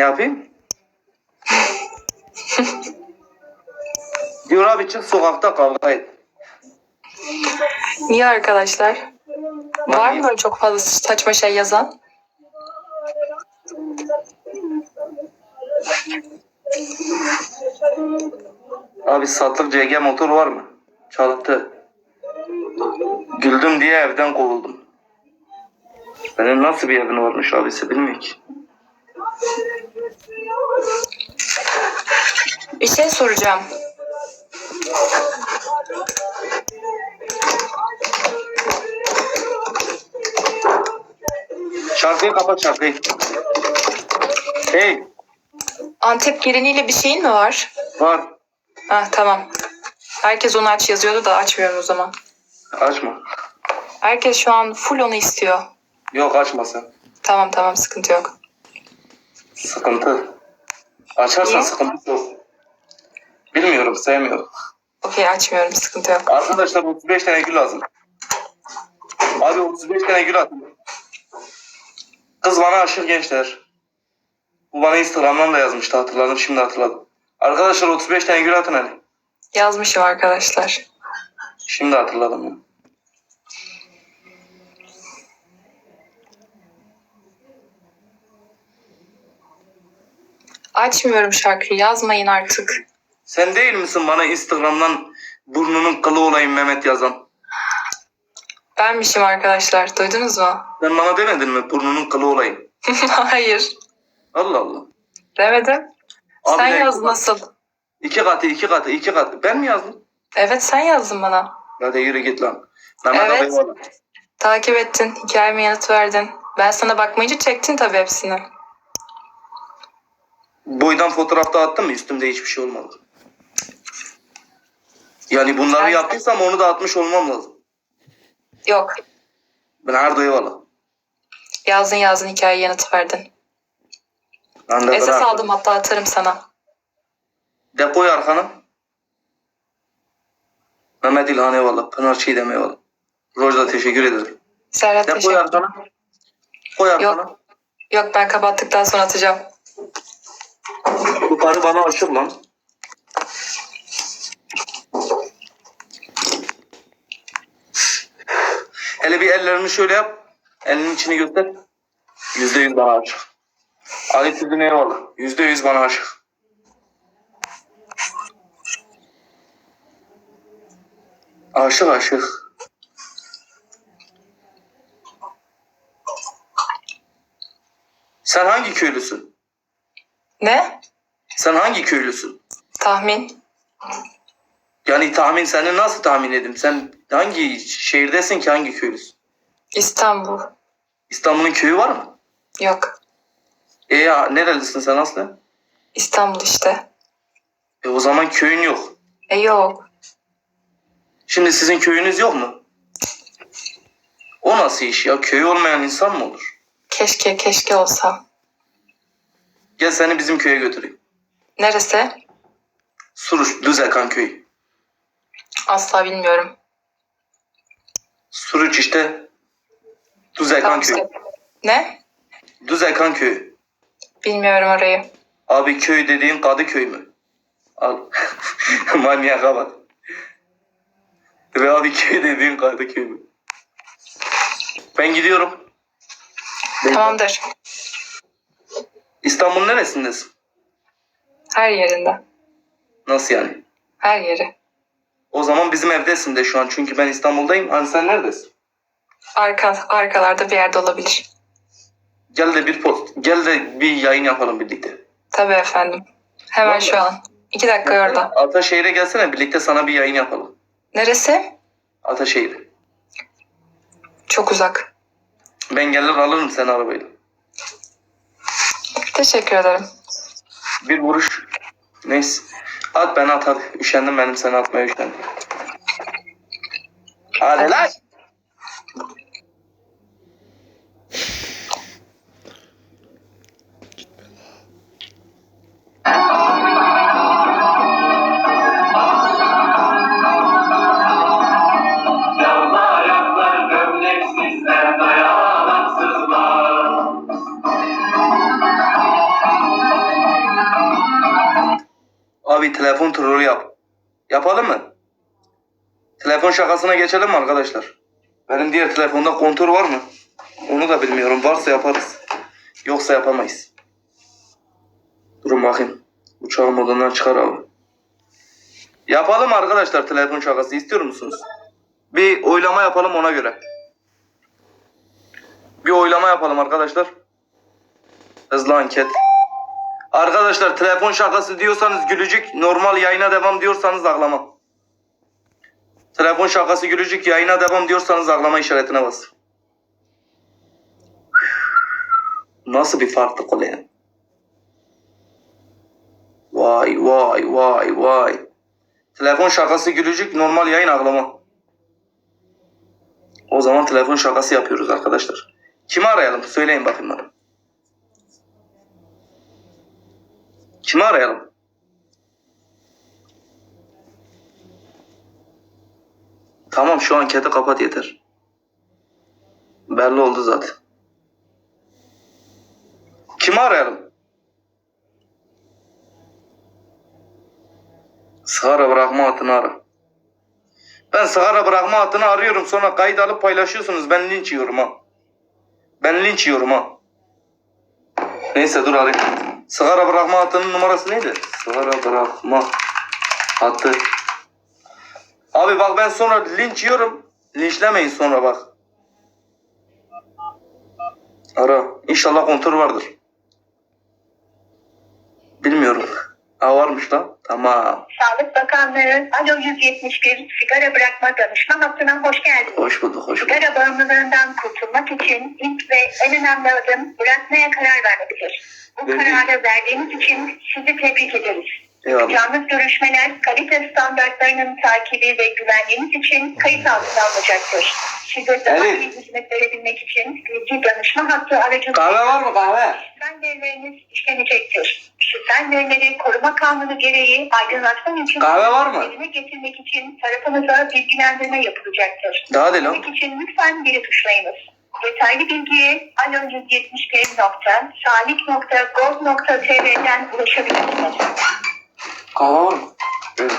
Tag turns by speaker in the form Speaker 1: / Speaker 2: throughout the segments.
Speaker 1: yapayım? Diyor abi çık sokakta kavga et.
Speaker 2: Niye arkadaşlar? Var mı böyle çok fazla saçma şey yazan?
Speaker 1: Abi satlık CG motor var mı? Çalıntı. Güldüm diye evden kovuldum. Senin nasıl bir evin varmış abisi bilmiyor ki.
Speaker 2: Bir şey soracağım.
Speaker 1: Şarkıyı kapat şarkıyı. Hey
Speaker 2: Antep geliniyle bir şeyin mi var?
Speaker 1: var.
Speaker 2: Ha tamam. Herkes onu aç yazıyordu da açmıyorum o zaman.
Speaker 1: Açma.
Speaker 2: Herkes şu an full onu istiyor.
Speaker 1: Yok açma sen.
Speaker 2: Tamam tamam sıkıntı yok.
Speaker 1: Sıkıntı. Açarsan
Speaker 2: Niye?
Speaker 1: sıkıntı yok. Bilmiyorum sevmiyorum.
Speaker 2: Okey açmıyorum sıkıntı yok.
Speaker 1: Arkadaşlar 35 tane gül lazım. Abi 35 tane gül atın. Kız bana aşık gençler. Bu bana Instagram'dan da yazmıştı hatırladım şimdi hatırladım. Arkadaşlar 35 tane gül atın hadi.
Speaker 2: Yazmışım arkadaşlar.
Speaker 1: Şimdi hatırladım ya.
Speaker 2: Açmıyorum şarkıyı yazmayın artık.
Speaker 1: Sen değil misin bana Instagram'dan burnunun kılı olayım Mehmet yazan?
Speaker 2: Benmişim arkadaşlar duydunuz mu?
Speaker 1: Sen bana demedin mi burnunun kılı olayım?
Speaker 2: Hayır
Speaker 1: Allah Allah.
Speaker 2: demedim.
Speaker 1: Abi
Speaker 2: sen
Speaker 1: ne-
Speaker 2: yazdın nasıl?
Speaker 1: İki katı iki katı iki katı. Ben mi yazdım?
Speaker 2: Evet sen yazdın bana.
Speaker 1: Hadi yürü git lan. Mehmet
Speaker 2: Evet. Takip ettin, hikayeme yanıt verdin. Ben sana bakmayınca çektin tabii hepsini.
Speaker 1: Boydan fotoğrafta attım mı üstümde hiçbir şey olmadı. Yani bunları
Speaker 2: Sen-
Speaker 1: yaptıysam onu da atmış olmam lazım.
Speaker 2: Yok,
Speaker 1: Ben her eyvallah.
Speaker 2: yazdın yazdın hikayeye yanıt verdin.
Speaker 1: Ben de
Speaker 2: Esas
Speaker 1: bırak.
Speaker 2: aldım hatta atarım sana.
Speaker 1: Depoy arkana. Mehmet İlhan eyvallah. Pınar Çiğdem eyvallah. Rojda teşekkür ederim.
Speaker 2: Serhat
Speaker 1: Depoy
Speaker 2: teşekkür
Speaker 1: arkana. Koy arkana.
Speaker 2: Yok. Yok ben kapattıktan sonra atacağım.
Speaker 1: Bu karı bana aşık lan. Hele bir ellerini şöyle yap. Elinin içini göster. Yüzde yüz bana aşık. Ali Tüzün eyvallah. Yüzde yüz bana aşık. Aşık aşık. Sen hangi köylüsün?
Speaker 2: Ne?
Speaker 1: Sen hangi köylüsün?
Speaker 2: Tahmin.
Speaker 1: Yani tahmin seni nasıl tahmin edeyim? Sen hangi şehirdesin ki hangi köylüsün?
Speaker 2: İstanbul.
Speaker 1: İstanbul'un köyü var mı?
Speaker 2: Yok.
Speaker 1: E ya nerelisin sen Aslı?
Speaker 2: İstanbul işte.
Speaker 1: E o zaman köyün yok.
Speaker 2: E yok.
Speaker 1: Şimdi sizin köyünüz yok mu? O nasıl iş ya? Köyü olmayan insan mı olur?
Speaker 2: Keşke keşke olsa.
Speaker 1: Gel seni bizim köye götüreyim.
Speaker 2: Neresi?
Speaker 1: Suruç, Düzekan köyü.
Speaker 2: Asla bilmiyorum.
Speaker 1: Suruç işte. Düzekan
Speaker 2: Tamam,
Speaker 1: köyü.
Speaker 2: söyle. Ne?
Speaker 1: Düzekan köyü.
Speaker 2: Bilmiyorum orayı.
Speaker 1: Abi köy dediğin Kadıköy mü? Al. Manyaka bak. Ve abi köy dediğin Kadıköy mü? Ben gidiyorum.
Speaker 2: Tamamdır.
Speaker 1: İstanbul'un neresindesin?
Speaker 2: Her yerinde.
Speaker 1: Nasıl yani?
Speaker 2: Her yeri.
Speaker 1: O zaman bizim evdesin de şu an. Çünkü ben İstanbul'dayım. Hani sen neredesin?
Speaker 2: Arka, arkalarda bir yerde olabilir.
Speaker 1: Gel de bir post. Gel de bir yayın yapalım birlikte.
Speaker 2: Tabii efendim. Hemen
Speaker 1: Vallahi.
Speaker 2: şu an. İki dakika orada.
Speaker 1: Ataşehir'e gelsene birlikte sana bir yayın yapalım.
Speaker 2: Neresi?
Speaker 1: Ataşehir.
Speaker 2: Çok uzak.
Speaker 1: Ben gelir alırım seni arabayla.
Speaker 2: Teşekkür ederim.
Speaker 1: Bir vuruş. Neyse. At beni at hadi. Üşendim benim seni atmaya üşendim. Hadi lan. Abi telefon trolü yap. Yapalım mı? Telefon şakasına geçelim mi arkadaşlar? Benim diğer telefonda kontör var mı? Onu da bilmiyorum. Varsa yaparız. Yoksa yapamayız. Durun bakayım. Uçağın modundan çıkar abi. Yapalım arkadaşlar telefon şakası. istiyor musunuz? Bir oylama yapalım ona göre. Bir oylama yapalım arkadaşlar. Hızlı anket. Arkadaşlar telefon şakası diyorsanız gülücük, normal yayına devam diyorsanız ağlama. Telefon şakası gülücük, yayına devam diyorsanız ağlama işaretine bas. Nasıl bir farklılık oluyor? Vay vay vay vay. Telefon şakası gülücük, normal yayın ağlama. O zaman telefon şakası yapıyoruz arkadaşlar. Kimi arayalım? Söyleyin bakayım bana. Kimi arayalım? Tamam şu anketi kapat yeter. Belli oldu zaten. Kimi arayalım? Sigara bırakma hattını ara. Ben sigara bırakma hattını arıyorum sonra kayıt alıp paylaşıyorsunuz. Ben linç yiyorum ha. Ben linç yiyorum ha. Neyse dur arayayım. Sigara bırakma hattının numarası neydi? Sigara bırakma hattı. Abi bak ben sonra linç yiyorum. Linçlemeyin sonra bak. Ara. İnşallah kontör vardır. Bilmiyorum. Ha varmış lan. Tamam.
Speaker 3: Sağlık Bakanlığı Alo 171 sigara bırakma danışma hattına hoş geldiniz.
Speaker 1: Hoş bulduk, hoş bulduk.
Speaker 3: Sigara bağımlılığından kurtulmak için ilk ve en önemli adım bırakmaya karar vermektir. Bu
Speaker 1: Verdim.
Speaker 3: kararı verdiğiniz için sizi tebrik ederiz.
Speaker 1: Eyvallah.
Speaker 3: Yalnız görüşmeler kalite standartlarının takibi ve güvenliğiniz için kayıt altına alınacaktır. Size daha
Speaker 1: Evet.
Speaker 3: iyi hizmet verebilmek için bilgi danışma hattı aracılığıyla
Speaker 1: Kahve var mı kahve?
Speaker 3: kişisel verileriniz işlenecektir. Kişisel verileri koruma kanunu gereği aydınlatma için
Speaker 1: Kahve var mı?
Speaker 3: yerine getirmek için tarafınıza bilgilendirme yapılacaktır.
Speaker 1: Daha değil lan.
Speaker 3: Bunun için lütfen geri tuşlayınız. Detaylı bilgiye alo171.salik.gov.tr'den ulaşabilirsiniz.
Speaker 1: Kahve var mı? Evet.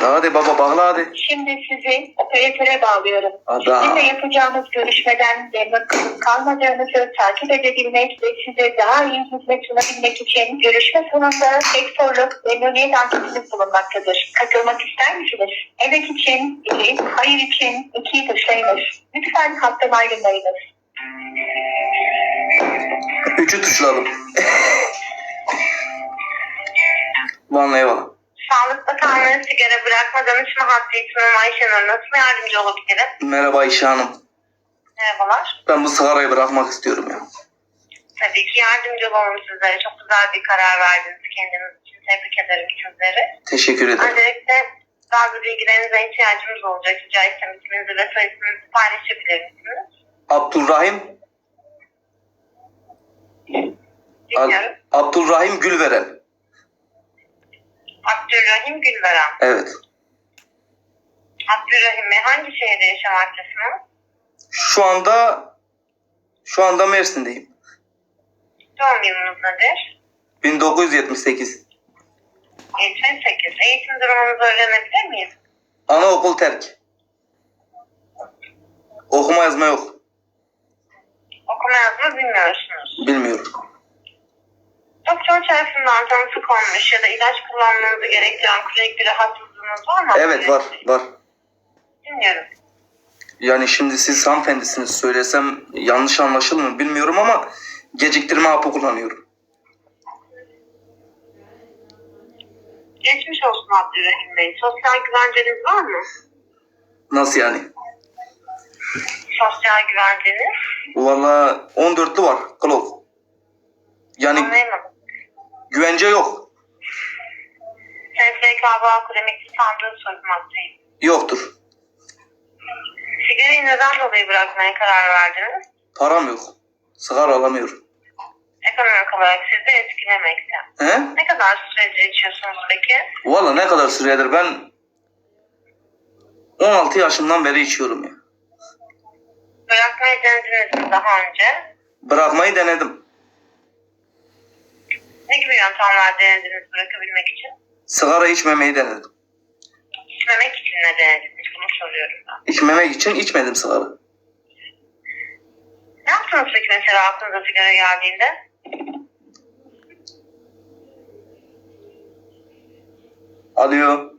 Speaker 1: Hadi baba bağla hadi.
Speaker 3: Şimdi sizi operatöre bağlıyorum.
Speaker 1: Ada.
Speaker 3: Sizinle yapacağımız görüşmeden memnun kalıp kalmadığınızı takip edebilmek ve size daha iyi hizmet sunabilmek için görüşme sonunda tek soruluk memnuniyet anketiniz bulunmaktadır. Katılmak ister misiniz? Evet için 1, hayır için 2'yi tuşlayınız. Lütfen hattan ayrılmayınız.
Speaker 1: Üçü tuşladım. Vallahi eyvallah.
Speaker 3: Sağlık Bakanlığı sigara bırakma danışma hattı ismim Ayşenur. Nasıl yardımcı olabilirim?
Speaker 1: Merhaba İşe Hanım.
Speaker 3: Merhabalar.
Speaker 1: Ben bu sigarayı bırakmak istiyorum ya.
Speaker 3: Tabii ki yardımcı olalım sizlere. Çok güzel bir karar verdiniz kendiniz için. Tebrik ederim sizleri.
Speaker 1: Teşekkür ederim.
Speaker 3: Öncelikle bazı bilgilerinize ihtiyacımız olacak. Rica etsem isminizi ve soy isminizi paylaşabilir misiniz?
Speaker 1: Abdurrahim
Speaker 3: Dinliyorum.
Speaker 1: Ab- Abdurrahim Gülveren.
Speaker 3: Abdülrahim Gülveren.
Speaker 1: Evet.
Speaker 3: Abdülrahim Bey hangi şehirde yaşamaktasınız?
Speaker 1: Şu anda şu anda Mersin'deyim.
Speaker 3: Doğum yılınız nedir?
Speaker 1: 1978.
Speaker 3: 78. Eğitim durumunuzu öğrenebilir miyiz?
Speaker 1: Anaokul terk. Okuma yazma yok.
Speaker 3: Okuma yazma bilmiyorsunuz.
Speaker 1: Bilmiyorum.
Speaker 3: Doktor tarafından tanısı konmuş ya da ilaç kullanmanızı gerektiren kronik bir rahatsızlığınız var mı?
Speaker 1: Evet var var.
Speaker 3: Dinliyorum.
Speaker 1: Yani şimdi siz hanımefendisiniz söylesem yanlış anlaşılır mı bilmiyorum ama geciktirme hapı kullanıyorum.
Speaker 3: Geçmiş olsun Abdülrahim Bey. Sosyal güvenceniz var mı?
Speaker 1: Nasıl yani?
Speaker 3: Sosyal güvenceniz?
Speaker 1: Valla 14'lü var Klov. Yani
Speaker 3: Anlayamadım.
Speaker 1: Güvence yok.
Speaker 3: SSK Bağkur emekli sandığı sormaktayım.
Speaker 1: Yoktur.
Speaker 3: Sigarayı neden dolayı bırakmaya karar verdiniz?
Speaker 1: Param yok. Sigara alamıyorum.
Speaker 3: Ekonomik olarak sizi etkilemekte.
Speaker 1: He?
Speaker 3: Ne kadar süredir içiyorsunuz peki?
Speaker 1: Valla ne kadar süredir ben 16 yaşımdan beri içiyorum ya.
Speaker 3: Bırakmayı denediniz mi daha önce?
Speaker 1: Bırakmayı denedim.
Speaker 3: Ne gibi yöntemler denediniz bırakabilmek için?
Speaker 1: Sigara içmemeyi denedim.
Speaker 3: İçmemek için ne denediniz? Bunu soruyorum ben.
Speaker 1: İçmemek için içmedim sigara.
Speaker 3: Ne yaptınız peki mesela aklınıza sigara geldiğinde?
Speaker 1: Alo.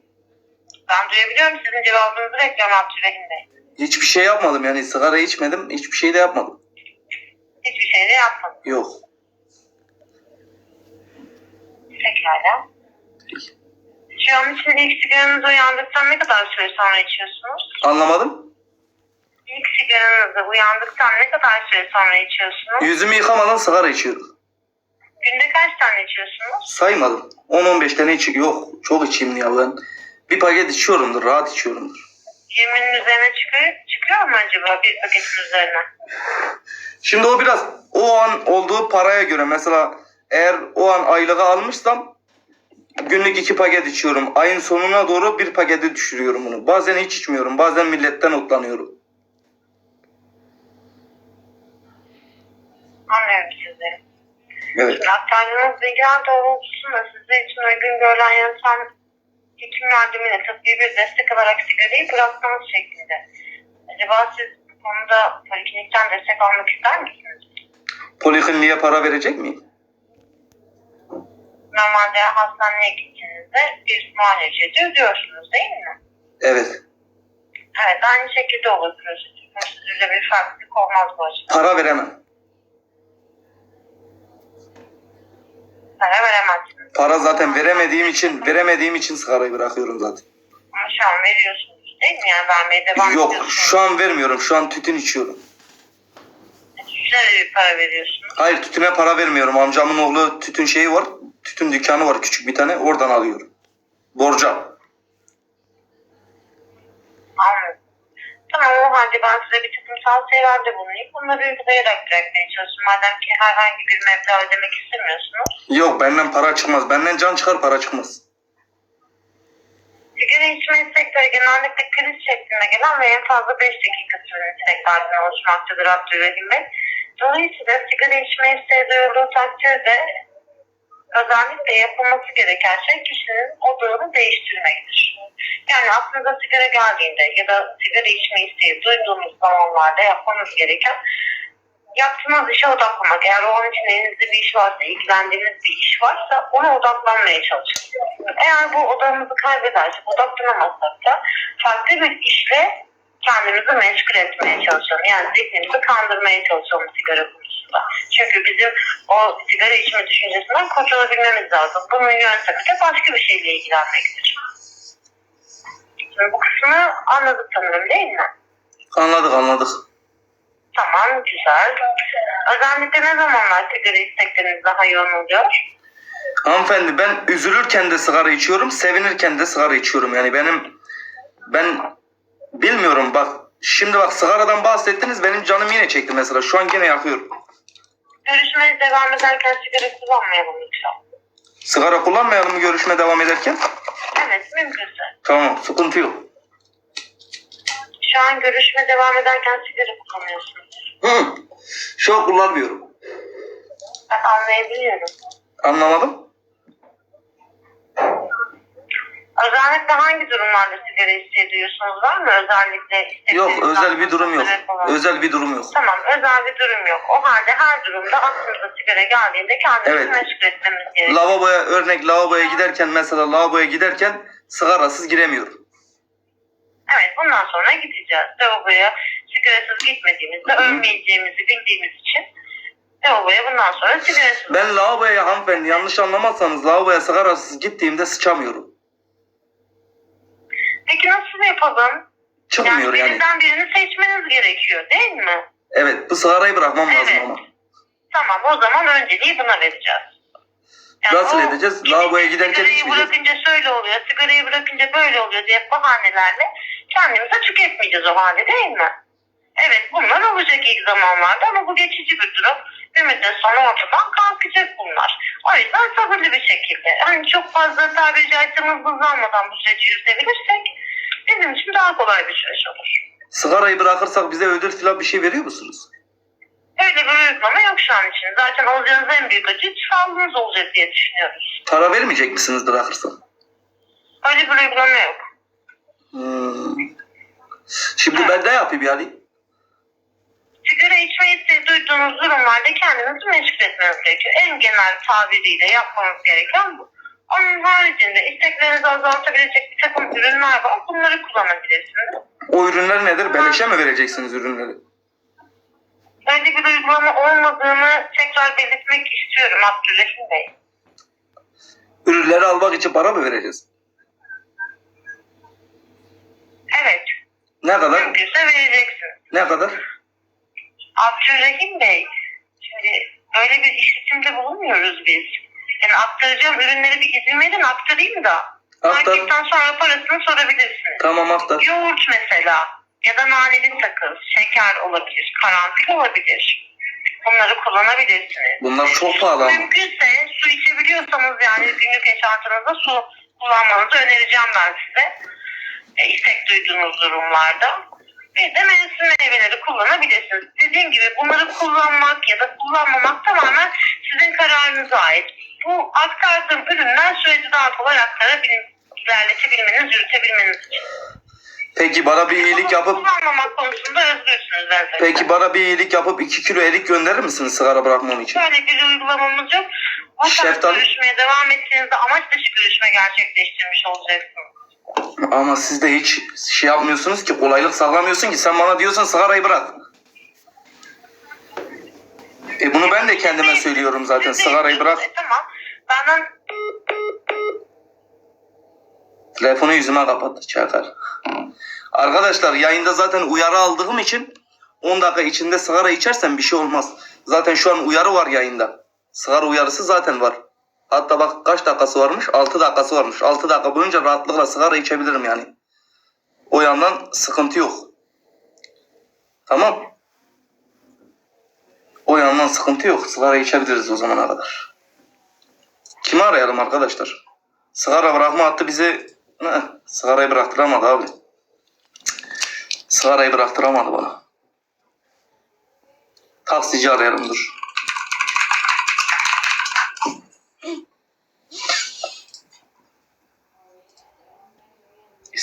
Speaker 3: Ben duyabiliyorum sizin cevabınızı reklam Abdülrahim Bey.
Speaker 1: Hiçbir şey yapmadım yani sigara içmedim. Hiçbir şey de yapmadım.
Speaker 3: Hiçbir şey de yapmadınız.
Speaker 1: Yok.
Speaker 3: Pekala. İlk sigaranızı uyandıktan ne kadar süre sonra içiyorsunuz?
Speaker 1: Anlamadım.
Speaker 3: İlk sigaranızı uyandıktan ne kadar süre sonra içiyorsunuz?
Speaker 1: Yüzümü yıkamadan sigara içiyorum.
Speaker 3: Günde kaç tane içiyorsunuz?
Speaker 1: Saymadım. 10-15 tane içi yok. Çok içeyim ya ben. Bir paket içiyorumdur. Rahat içiyorumdur.
Speaker 3: 20'nin üzerine çıkıyor, çıkıyor mu acaba bir paketin üzerine?
Speaker 1: Şimdi o biraz o an olduğu paraya göre mesela eğer o an aylığı almışsam günlük iki paket içiyorum. Ayın sonuna doğru bir paketi düşürüyorum bunu. Bazen hiç içmiyorum. Bazen milletten otlanıyorum.
Speaker 3: Anlıyorum sizi.
Speaker 1: Evet.
Speaker 3: Şimdi aktardığınız bilgiler doğrultusunda sizler için uygun görülen yöntem hekim yardımıyla tıbbi bir destek alarak sigarayı bırakmanız şeklinde. Acaba siz bu konuda poliklinikten destek almak ister misiniz?
Speaker 1: Polikliniğe para verecek miyim?
Speaker 3: Normalde hastaneye gittiğinizde bir muayene ücreti ödüyorsunuz değil mi?
Speaker 1: Evet.
Speaker 3: Evet aynı şekilde olur prosedür. Prosedürde bir farklılık olmaz bu açıdan.
Speaker 1: Para veremem.
Speaker 3: Para veremezsiniz.
Speaker 1: Para zaten veremediğim için veremediğim için sigarayı bırakıyorum zaten.
Speaker 3: Ama şu an veriyorsunuz değil mi? Yani vermeye devam
Speaker 1: Yok
Speaker 3: ediyorsunuz.
Speaker 1: şu an vermiyorum. Şu an tütün içiyorum.
Speaker 3: Bir para veriyorsunuz.
Speaker 1: Hayır tütüne para vermiyorum. Amcamın oğlu tütün şeyi var. Tütün dükkanı var küçük bir tane. Oradan alıyorum. Borca.
Speaker 3: Anladım. Tamam o halde ben size bir takım tavsiyelerde bulunayım. Bunları uygulayarak bırakmaya çalışın. Madem ki herhangi bir meblağ ödemek istemiyorsunuz.
Speaker 1: Yok benden para çıkmaz. Benden can çıkar para çıkmaz.
Speaker 3: Sigara içme istekleri genellikle kriz şeklinde gelen ve en fazla 5 dakika süren isteklerden oluşmaktadır Abdülrahim Bey. Dolayısıyla sigara içme isteği duyulduğu takdirde özellikle yapılması gereken şey kişinin odağını değiştirmektir. Yani aklınıza sigara geldiğinde ya da sigara içme isteği duyduğunuz zamanlarda yapmanız gereken yaptığınız işe odaklanmak. Eğer o an için elinizde bir iş varsa, ilgilendiğiniz bir iş varsa ona odaklanmaya çalışın. Eğer bu odamızı kaybedersek, odaklanamazsak da farklı bir işle kendimizi meşgul etmeye çalışalım. Yani zihnimizi kandırmaya çalışalım sigara konusunda. Çünkü bizim o sigara içme düşüncesinden kurtulabilmemiz lazım. Bunun yöntemi de başka bir şeyle ilgilenmektir. Şimdi bu kısmını anladık sanırım değil mi?
Speaker 1: Anladık anladık.
Speaker 3: Tamam, güzel. Özellikle ne zamanlar sigara istekleriniz daha yoğun oluyor?
Speaker 1: Hanımefendi ben üzülürken de sigara içiyorum. Sevinirken de sigara içiyorum. Yani benim ben bilmiyorum bak. Şimdi bak sigaradan bahsettiniz benim canım yine çekti mesela. Şu an yine yakıyorum.
Speaker 3: Görüşmeniz devam ederken sigara kullanmayalım lütfen.
Speaker 1: Sigara kullanmayalım mı görüşme devam ederken?
Speaker 3: Evet, mümkünse.
Speaker 1: Tamam sıkıntı yok.
Speaker 3: Şu an görüşme devam ederken sigara kullanıyorsunuz.
Speaker 1: Hı. Şu an kullanmıyorum.
Speaker 3: Ben anlayabiliyorum.
Speaker 1: Anlamadım.
Speaker 3: Özellikle hangi durumlarda sigara isteği duyuyorsunuz? Var mı özellikle
Speaker 1: Yok özel bir durum yok. Özel bir durum yok.
Speaker 3: Tamam özel bir durum yok. O halde her durumda aklınıza sigara geldiğinde kendinizi
Speaker 1: Evet.
Speaker 3: meşgul etmemiz gerekiyor.
Speaker 1: Lavaboya örnek lavaboya giderken mesela lavaboya giderken sigarasız giremiyorum.
Speaker 3: Evet bundan sonra gideceğiz. Lavaboya sigarasız gitmediğimizde ölmeyeceğimizi bildiğimiz için lavaboya bundan sonra sigarasız.
Speaker 1: Ben lavaboya hanımefendi yanlış anlamazsanız lavaboya sigarasız gittiğimde sıçamıyorum.
Speaker 3: Peki nasıl yapalım?
Speaker 1: Çıkmıyor
Speaker 3: yani
Speaker 1: yani.
Speaker 3: birinden birini seçmeniz gerekiyor değil mi?
Speaker 1: Evet bu sigarayı bırakmam lazım
Speaker 3: Evet.
Speaker 1: ama.
Speaker 3: Tamam o zaman önceliği buna vereceğiz.
Speaker 1: Nasıl
Speaker 3: o
Speaker 1: edeceğiz? Lavaboya giderken
Speaker 3: Sigarayı bırakınca şöyle oluyor, sigarayı bırakınca böyle oluyor diye bahanelerle kendimize tüketmeyeceğiz o halde değil mi? Evet bunlar olacak ilk zamanlarda ama bu geçici bir durum. Bir müddet sonra ortadan kalkacak bunlar. O yüzden sabırlı bir şekilde. Hani çok fazla tabiri caizse hızlanmadan bu süreci yürütebilirsek bizim için daha kolay bir süreç olur.
Speaker 1: Sigarayı bırakırsak bize ödül falan bir şey veriyor musunuz?
Speaker 3: Öyle bir uygulama yok şu an için. Zaten olacağınız en büyük acı sağlığınız olacak diye düşünüyoruz.
Speaker 1: Para vermeyecek misiniz bırakırsam?
Speaker 3: Öyle bir uygulama yok.
Speaker 1: Hmm. Şimdi ben ne yapayım yani?
Speaker 3: Sigara içme isteği duyduğunuz durumlarda kendinizi meşgul etmeniz gerekiyor. En genel tabiriyle yapmanız gereken bu. Onun haricinde isteklerinizi azaltabilecek bir takım ürünler var. Bunları kullanabilirsiniz.
Speaker 1: O ürünler nedir? Beleşe mi vereceksiniz ürünleri?
Speaker 3: Öyle bir uygulama olmadığını tekrar belirtmek istiyorum Abdülrahim Bey.
Speaker 1: Ürünleri almak için para mı vereceğiz?
Speaker 3: Evet.
Speaker 1: Ne kadar?
Speaker 3: Mümkünse vereceksiniz.
Speaker 1: Ne kadar?
Speaker 3: Abdülrahim Bey, şimdi böyle bir işletimde bulunmuyoruz biz. Yani aktaracağım ürünleri bir izin verin aktarayım da.
Speaker 1: Aktar.
Speaker 3: Marketten sonra parasını sorabilirsiniz.
Speaker 1: Tamam aktar.
Speaker 3: Yoğurt mesela ya da naneli sakız, şeker olabilir, karanfil olabilir. Bunları kullanabilirsiniz.
Speaker 1: Bunlar çok pahalı ama.
Speaker 3: Mümkünse su içebiliyorsanız yani günlük yaşantınızda su kullanmanızı önereceğim ben size. E, istek duyduğunuz durumlarda. Bir de mevsim meyveleri kullanabilirsiniz. Dediğim gibi bunları kullanmak ya da kullanmamak tamamen sizin kararınıza ait. Bu aktardığım ürünler süreci daha kolay aktarabilmeniz, ilerletebilmeniz, yürütebilmeniz için.
Speaker 1: Peki bana bir iyilik yapıp
Speaker 3: Kullanmamak konusunda özgürsünüz elbette.
Speaker 1: peki bana bir iyilik yapıp 2 kilo erik gönderir misiniz sigara bırakmam için?
Speaker 3: Böyle bir uygulamamız yok. Bu tarz
Speaker 1: Şeftali-
Speaker 3: görüşmeye devam ettiğinizde amaç dışı görüşme gerçekleştirmiş olacaksınız.
Speaker 1: Ama siz de hiç şey yapmıyorsunuz ki kolaylık sağlamıyorsun ki sen bana diyorsun sigarayı bırak. E bunu ben de kendime söylüyorum zaten sigarayı bırak.
Speaker 3: E, tamam. Benden
Speaker 1: Telefonu yüzüme kapattı Çakar. Arkadaşlar yayında zaten uyarı aldığım için 10 dakika içinde sigara içersen bir şey olmaz. Zaten şu an uyarı var yayında. Sigara uyarısı zaten var. Hatta bak kaç dakikası varmış? 6 dakikası varmış. 6 dakika boyunca rahatlıkla sigara içebilirim yani. O yandan sıkıntı yok. Tamam. O yandan sıkıntı yok. Sigara içebiliriz o zamana kadar. Kimi arayalım arkadaşlar? Sigara bırakma hattı bizi Heh, sigarayı bıraktıramadı abi. Sigarayı bıraktıramadı bana. Taksici arayalım dur.